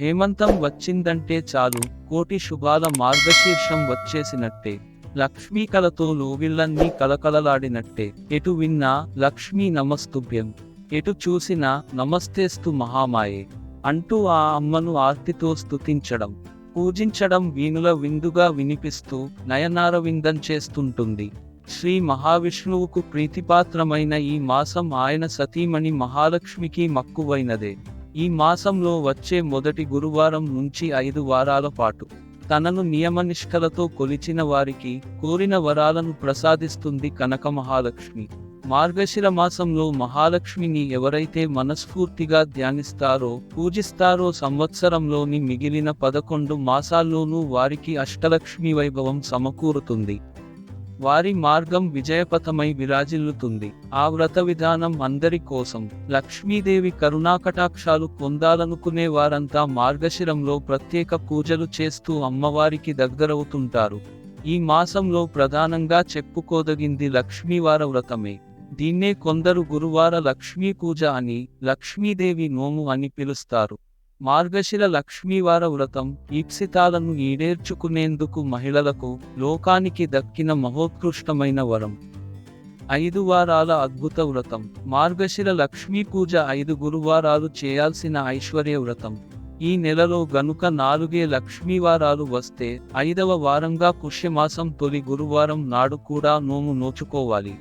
హేమంతం వచ్చిందంటే చాలు కోటి శుభాల మార్గశీర్షం వచ్చేసినట్టే. లక్ష్మీ కలతో లోవిళ్ళన్నీ కలకలలాడినట్టే. ఎటు విన్నా లక్ష్మీ నమస్తుభ్యం. ఎటు చూసినా నమస్తేస్తు మహామాయే. అంటూ ఆ అమ్మను ఆర్తితో స్తుతించడం. పూజించడం వీణుల విందుగా వినిపిస్తూ నయనారవిందం చేస్తుంటుంది. శ్రీ మహావిష్ణువుకు ప్రీతిపాత్రమైన ఈ మాసం ఆయన సతీమణి మహాలక్ష్మికి మక్కువైనదే. ఈ మాసంలో వచ్చే మొదటి గురువారం నుంచి ఐదు వారాల పాటు తనను నియమనిష్ఠలతో కొలిచిన వారికి కోరిన వరాలను ప్రసాదిస్తుంది కనక మహాలక్ష్మి మార్గశిర మాసంలో మహాలక్ష్మిని ఎవరైతే మనస్ఫూర్తిగా ధ్యానిస్తారో పూజిస్తారో సంవత్సరంలోని మిగిలిన పదకొండు మాసాల్లోనూ వారికి అష్టలక్ష్మి వైభవం సమకూరుతుంది. వారి మార్గం విజయపథమై విరాజిల్లుతుంది. ఆ వ్రత విధానం అందరి కోసం. లక్ష్మీదేవి కరుణాకటాక్షాలు పొందాలనుకునే వారంతా మార్గశిరంలో ప్రత్యేక పూజలు చేస్తూ అమ్మవారికి దగ్గరవుతుంటారు. ఈ మాసంలో ప్రధానంగా చెప్పుకోదగింది లక్ష్మీవార వ్రతమే. దీన్నే కొందరు గురువార లక్ష్మీ పూజ అని లక్ష్మీదేవి నోము అని పిలుస్తారు. మార్గశిర లక్ష్మీవార వ్రతం ఈప్సితాలను ఈడేర్చుకునేందుకు మహిళలకు లోకానికి దక్కిన మహోత్కృష్టమైన వరం. ఐదు వారాల అద్భుత వ్రతం. మార్గశిర లక్ష్మీ పూజ ఐదు గురువారాలు చేయాల్సిన ఐశ్వర్య వ్రతం. ఈ నెలలో గనుక నాలుగే లక్ష్మీవారాలు వస్తే ఐదవ వారంగా పుష్యమాసం తొలి గురువారం నాడు కూడా నోము నోచుకోవాలి.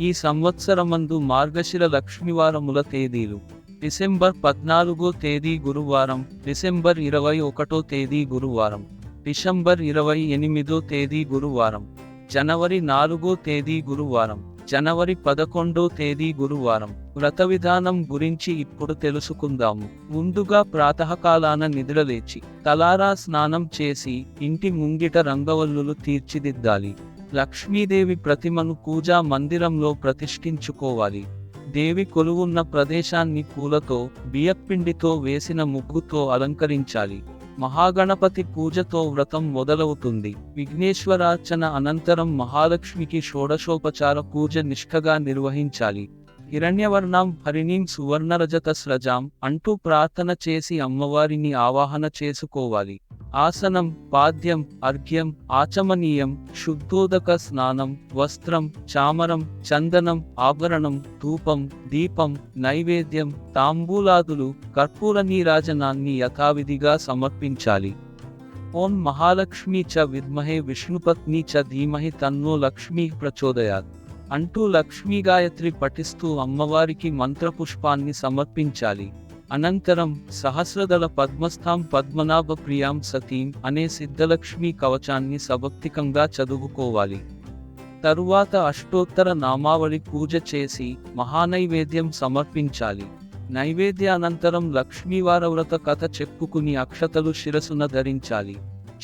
ఈ సంవత్సరమందు మార్గశిర లక్ష్మీవారముల తేదీలు. డిసెంబర్ పద్నాలుగో తేదీ గురువారం డిసెంబర్ ఇరవై ఒకటో తేదీ గురువారం డిసెంబర్ ఇరవై ఎనిమిదో తేదీ గురువారం జనవరి నాలుగో తేదీ గురువారం జనవరి పదకొండో తేదీ గురువారం. వ్రత విధానం గురించి ఇప్పుడు తెలుసుకుందాము. ముందుగా ప్రాతకాలాన నిద్రలేచి తలారా స్నానం చేసి ఇంటి ముంగిట రంగవల్లులు తీర్చిదిద్దాలి. లక్ష్మీదేవి ప్రతిమను పూజా మందిరంలో ప్రతిష్ఠించుకోవాలి. దేవి కొలువున్న ప్రదేశాన్ని పూలతో బియ్యపిండితో వేసిన ముగ్గుతో అలంకరించాలి. మహాగణపతి పూజతో వ్రతం మొదలవుతుంది. విఘ్నేశ్వరార్చన అనంతరం మహాలక్ష్మికి షోడశోపచార పూజ నిష్ఠగా నిర్వహించాలి. హిరణ్యవర్ణం హరిణీం సువర్ణరజత స్రజాం అంటూ ప్రార్థన చేసి అమ్మవారిని ఆవాహన చేసుకోవాలి. ఆసనం పాద్యం అర్ఘ్యం ఆచమనీయం శుద్ధోదక స్నానం వస్త్రం చామరం చందనం ఆభరణం ధూపం దీపం నైవేద్యం తాంబూలాదులు కర్పూర నీరాజనాన్ని యథావిధిగా సమర్పించాలి. ఓం మహాలక్ష్మి చ విద్మహే విష్ణుపత్ని చ ధీమహి తన్నో లక్ష్మీ ప్రచోదయాత్. అంటూ లక్ష్మీ గాయత్రి పఠిస్తూ అమ్మవారికి మంత్రపుష్పాన్ని సమర్పించాలి. అనంతరం సహస్రదళ పద్మస్థాం పద్మనాభ ప్రియాం సతీం అనే సిద్ధలక్ష్మి కవచాన్ని సభక్తికంగా చదువుకోవాలి. తరువాత అష్టోత్తర నామావళి పూజ చేసి మహానైవేద్యం సమర్పించాలి. నైవేద్యానంతరం లక్ష్మీవారవ్రత కథ చెప్పుకుని అక్షతలు శిరసున ధరించాలి.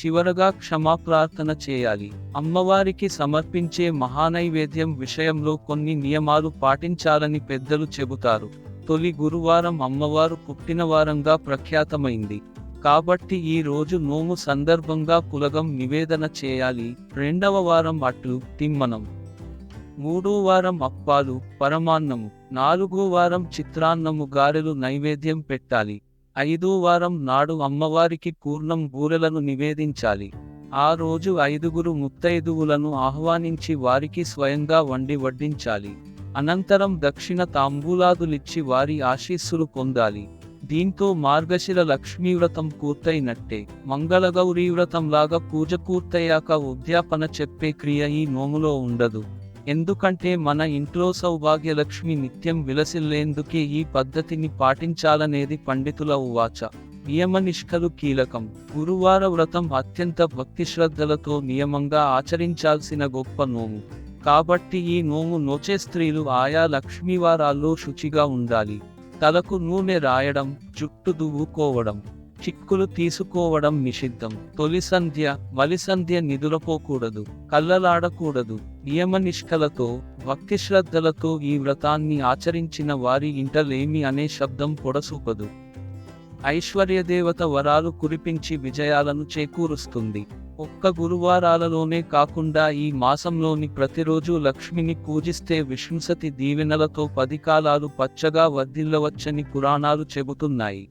చివరగా క్షమాప్రార్థన చేయాలి. అమ్మవారికి సమర్పించే మహానైవేద్యం విషయంలో కొన్ని నియమాలు పాటించాలని పెద్దలు చెబుతారు. తొలి గురువారం అమ్మవారు పుట్టిన వారంగా ప్రఖ్యాతమైంది. కాబట్టి ఈ రోజు నోము సందర్భంగా కులగం నివేదన చేయాలి. రెండవ వారం అట్లు తిమ్మనం. మూడో వారం అప్పాలు పరమాన్నము. నాలుగో వారం చిత్రాన్నము గారెలు నైవేద్యం పెట్టాలి. ఐదో వారం నాడు అమ్మవారికి పూర్ణం బూరెలను నివేదించాలి. ఆ రోజు ఐదుగురు ముత్తైదువులను ఆహ్వానించి వారికి స్వయంగా వండి వడ్డించాలి. అనంతరం దక్షిణ తాంబూలాదులిచ్చి వారి ఆశీస్సులు పొందాలి. దీంతో మార్గశిర లక్ష్మీ వ్రతం పూర్తయినట్టే. మంగళగౌరీ వ్రతంలాగా పూజ పూర్తయ్యాక ఉద్యాపన చెప్పే క్రియ ఈ నోములో ఉండదు. ఎందుకంటే మన ఇంట్లో సౌభాగ్యలక్ష్మి నిత్యం విలసిల్లేందుకే ఈ పద్ధతిని పాటించాలనేది పండితుల ఉవాచ. నియమనిష్ఠలు కీలకం. గురువార వ్రతం అత్యంత భక్తి శ్రద్ధలతో నియమంగా ఆచరించాల్సిన గొప్ప నోము. కాబట్టి ఈ నోము నోచే స్త్రీలు ఆయా లక్ష్మీవారాల్లో శుచిగా ఉండాలి. తలకు నూనె రాయడం జుట్టు దువ్వుకోవడం. చిక్కులు తీసుకోవడం నిషిద్ధం. తొలి సంధ్య మలి నిదురపోకూడదు కళ్ళలాడకూడదు. నియమనిష్ఠలతో భక్తి శ్రద్ధలతో ఈ వ్రతాన్ని ఆచరించిన వారి ఇంటలేమి అనే శబ్దం పొడసూపదు. ఐశ్వర్యదేవత వరాలు కురిపించి విజయాలను చేకూరుస్తుంది. ఒక్క గురువారాలలోనే కాకుండా ఈ మాసంలోని ప్రతిరోజు లక్ష్మిని పూజిస్తే విష్ణుసతి దీవెనలతో పది కాలాలు పచ్చగా వర్ధిల్లవచ్చని పురాణాలు చెబుతున్నాయి.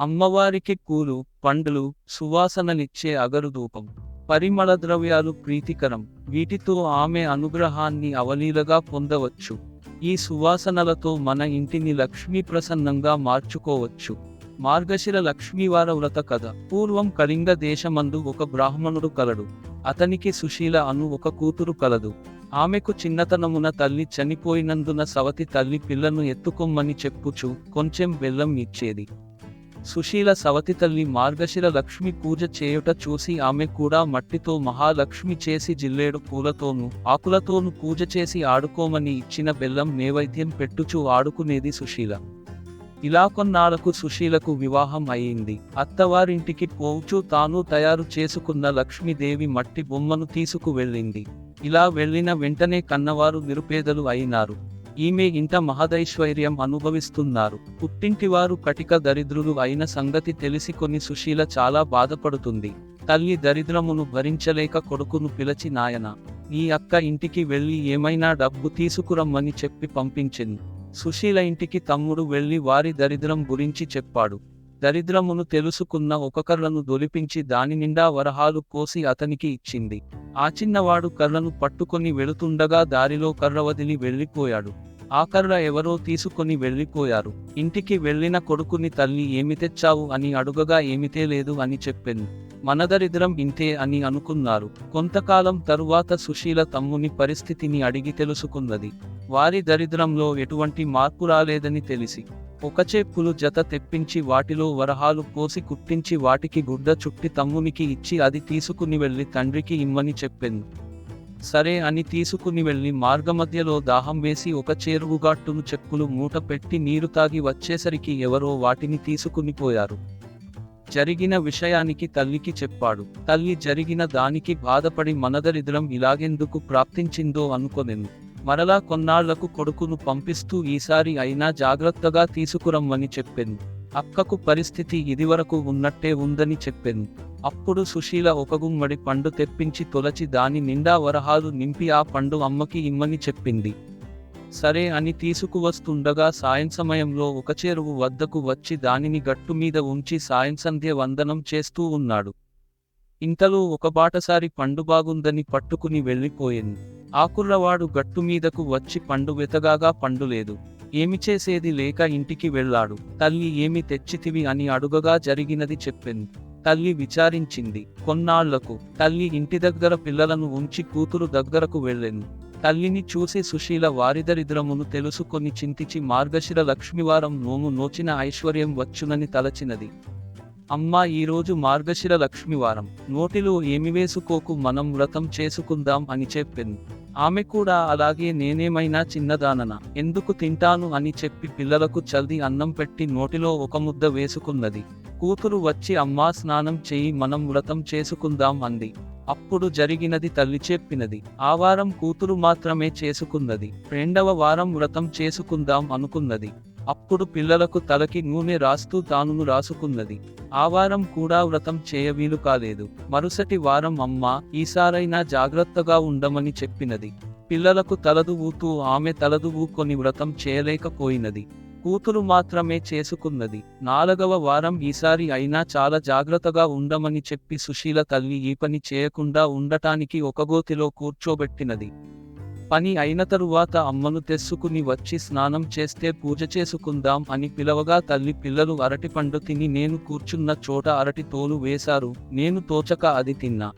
అమ్మవారికి కూలు పండ్లు సువాసనలిచ్చే అగరుధూపం పరిమళ ద్రవ్యాలు ప్రీతికరం. వీటితో ఆమె అనుగ్రహాన్ని అవలీలగా పొందవచ్చు. ఈ సువాసనలతో మన ఇంటిని లక్ష్మీ ప్రసన్నంగా మార్చుకోవచ్చు. మార్గశిర లక్ష్మీవార వ్రత కథ. పూర్వం కళింగ దేశమందు ఒక బ్రాహ్మణుడు కలడు. అతనికి సుశీల అను ఒక కూతురు కలదు. ఆమెకు చిన్నతనమున తల్లి చనిపోయినందున సవతి తల్లి పిల్లను ఎత్తుకొమ్మని చెప్పుచు కొంచెం బెల్లం ఇచ్చేది. సుశీల సవతి తల్లి మార్గశిర లక్ష్మి పూజ చేయుట చూసి ఆమె కూడా మట్టితో మహాలక్ష్మి చేసి జిల్లేడు పూలతోనూ ఆకులతోనూ పూజ చేసి ఆడుకోమని ఇచ్చిన బెల్లం నైవేద్యం పెట్టుచూ ఆడుకునేది సుశీల. ఇలా కొన్నాళ్ళకు సుశీలకు వివాహం అయింది. అత్తవారింటికి పోవుచూ తాను తయారు చేసుకున్న లక్ష్మీదేవి మట్టి బొమ్మను తీసుకు వెళ్ళింది. ఇలా వెళ్ళిన వెంటనే కన్నవారు నిరుపేదలు అయినారు. ఈమె ఇంత మహదైశ్వర్యం అనుభవిస్తున్నారు. పుట్టింటివారు కటిక దరిద్రులు అయిన సంగతి తెలిసికొని సుశీల చాలా బాధపడుతుంది. తల్లి దరిద్రమును భరించలేక కొడుకును పిలచి నాయన నీ అక్క ఇంటికి వెళ్ళి ఏమైనా డబ్బు తీసుకురమ్మని చెప్పి పంపించింది. సుశీల ఇంటికి తమ్ముడు వెళ్ళి వారి దరిద్రం గురించి చెప్పాడు. దరిద్రమును తెలుసుకున్న ఒక కర్రను దొలిపించి దాని నిండా వరహాలు కోసి అతనికి ఇచ్చింది. ఆ చిన్నవాడు కర్రను పట్టుకొని వెళుతుండగా దారిలో కర్ర వదిలి వెళ్ళిపోయాడు. ఆ ఎవరో తీసుకొని వెళ్ళిపోయారు. ఇంటికి వెళ్ళిన కొడుకుని తల్లి ఏమి తెచ్చావు అని అడుగగా ఏమితే లేదు అని చెప్పాను. మన దరిద్రం ఇంతే అని అనుకున్నారు. కొంతకాలం తరువాత సుశీల తమ్ముని పరిస్థితిని అడిగి తెలుసుకున్నది. వారి దరిద్రంలో ఎటువంటి మార్పు రాలేదని తెలిసి ఒకచేప్పులు జత తెప్పించి వాటిలో వరహాలు పోసి కుట్టించి వాటికి గుడ్డ చుట్టి తమ్మునికి ఇచ్చి అది తీసుకుని వెళ్ళి తండ్రికి ఇమ్మని చెప్పింది సరే అని తీసుకుని వెళ్ళి మార్గమధ్యలో దాహం వేసి ఒక చేరువుగాట్టును చెక్కులు మూట పెట్టి నీరు తాగి వచ్చేసరికి ఎవరో వాటిని తీసుకుని పోయారు. జరిగిన విషయానికి తల్లికి చెప్పాడు. తల్లి జరిగిన దానికి బాధపడి మనదరిద్రం ఇలాగెందుకు ప్రాప్తించిందో అనుకొనెను. మరలా కొన్నాళ్ళకు కొడుకును పంపిస్తూ ఈసారి అయినా జాగ్రత్తగా తీసుకురమ్మని చెప్పెను. అక్కకు పరిస్థితి ఇదివరకు ఉన్నట్టే ఉందని చెప్పెను. అప్పుడు సుశీల ఒక గుమ్మడి పండు తెప్పించి తొలచి దాని నిండా వరహాలు నింపి ఆ పండు అమ్మకి ఇమ్మని చెప్పింది. సరే అని తీసుకువస్తుండగా సాయం సమయంలో ఒక చెరువు వద్దకు వచ్చి దానిని గట్టు మీద ఉంచి సాయంసంధ్య వందనం చేస్తూ ఉన్నాడు. ఇంతలో ఒక బాటసారి పండు బాగుందని పట్టుకుని వెళ్ళిపోయింది. ఆకుర్రవాడు గట్టు మీదకు వచ్చి పండు వెతగాగా పండు లేదు. ఏమి చేసేది లేక ఇంటికి వెళ్ళాడు. తల్లి ఏమి తెచ్చితివి అని అడుగగా జరిగినది చెప్పింది. తల్లి విచారించింది. కొన్నాళ్ళకు తల్లి ఇంటి దగ్గర పిల్లలను ఉంచి కూతురు దగ్గరకు వెళ్ళెను. తల్లిని చూసి సుశీల వారిదరిద్రమును తెలుసుకొని చింతిచి మార్గశిర లక్ష్మివారం నోము నోచిన ఐశ్వర్యం వచ్చునని తలచినది. అమ్మా ఈరోజు మార్గశిర లక్ష్మివారం. నోటిలో ఏమి వేసుకోకు మనం వ్రతం చేసుకుందాం అని చెప్పింది ఆమె కూడా అలాగే నేనేమైనా చిన్నదానన? ఎందుకు తింటాను అని చెప్పి పిల్లలకు చల్ది అన్నం పెట్టి నోటిలో ఒక ముద్ద వేసుకున్నది. కూతురు వచ్చి అమ్మా స్నానం చేయి మనం వ్రతం చేసుకుందాం అంది. అప్పుడు జరిగినది తల్లి చెప్పినది. ఆ వారం కూతురు మాత్రమే చేసుకున్నది. రెండవ వారం వ్రతం చేసుకుందాం అనుకున్నది. అప్పుడు పిల్లలకు తలకి నూనె రాస్తూ తానును రాసుకున్నది. ఆ వారం కూడా వ్రతం చేయ వీలు కాలేదు. మరుసటి వారం అమ్మ ఈసారైనా జాగ్రత్తగా ఉండమని చెప్పినది. పిల్లలకు తలదువూతూ ఆమె తలదువూకొని వ్రతం చేయలేకపోయినది. కూతురు మాత్రమే చేసుకున్నది. నాలుగవ వారం ఈసారి అయినా చాలా జాగ్రత్తగా ఉండమని చెప్పి సుశీల తల్లి ఈ పని చేయకుండా ఉండటానికి ఒక గోతిలో కూర్చోబెట్టినది. పని అయిన తరువాత అమ్మను తెస్సుకుని వచ్చి స్నానం చేస్తే పూజ చేసుకుందాం అని పిలవగా తల్లి పిల్లలు అరటిపండు తిని నేను కూర్చున్న చోట అరటి తోలు వేశారు నేను తోచక అది తిన్నా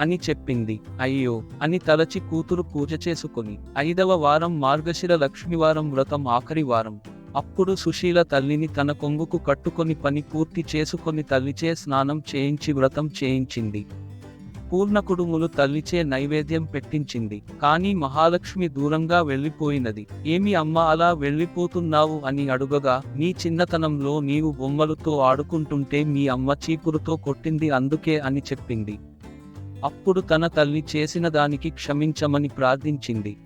అని చెప్పింది. అయ్యో అని తలచి కూతురు పూజ చేసుకుని ఐదవ వారం మార్గశిర లక్ష్మివారం వ్రతం ఆఖరి వారం. అప్పుడు సుశీల తల్లిని తన కొంగుకు కట్టుకొని పని పూర్తి చేసుకొని తల్లిచే స్నానం చేయించి వ్రతం చేయించింది. పూర్ణకుడుములు తల్లిచే నైవేద్యం పెట్టించింది. కానీ మహాలక్ష్మి దూరంగా వెళ్ళిపోయినది. ఏమి అమ్మ అలా వెళ్ళిపోతున్నావు అని అడుగగా నీ చిన్నతనంలో నీవు బొమ్మలతో ఆడుకుంటుంటే మీ అమ్మ చీపురుతో కొట్టింది అందుకే అని చెప్పింది. అప్పుడు తన తల్లి చేసిన దానికి క్షమించమని ప్రార్థించింది.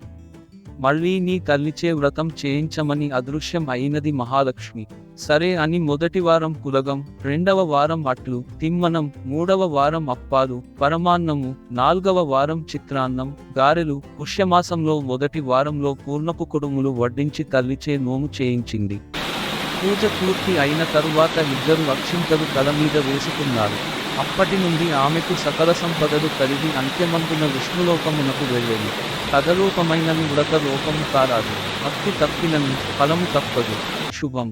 మళ్ళీ నీ తల్లిచే వ్రతం చేయించమని అదృశ్యం అయినది మహాలక్ష్మి. సరే అని మొదటి వారం కులగం రెండవ వారం అట్లు తిమ్మనం మూడవ వారం అప్పాలు పరమాన్నము నాల్గవ వారం చిత్రాన్నం గారెలు పుష్యమాసంలో మొదటి వారంలో పూర్ణపు కుడుములు వడ్డించి తల్లిచే నోము చేయించింది. పూజ పూర్తి అయిన తరువాత ఇద్దరు అక్షింతలు తల మీద వేసుకున్నారు. అప్పటి నుండి ఆమెకు సకల సంపదలు కలిగి అంత్యమందున విష్ణులోకమునకు వెళ్ళేది. కథలోకమైనవి ఉడక లోకము కారాదు. భక్తి తప్పినను ఫలము తప్పదు. శుభం.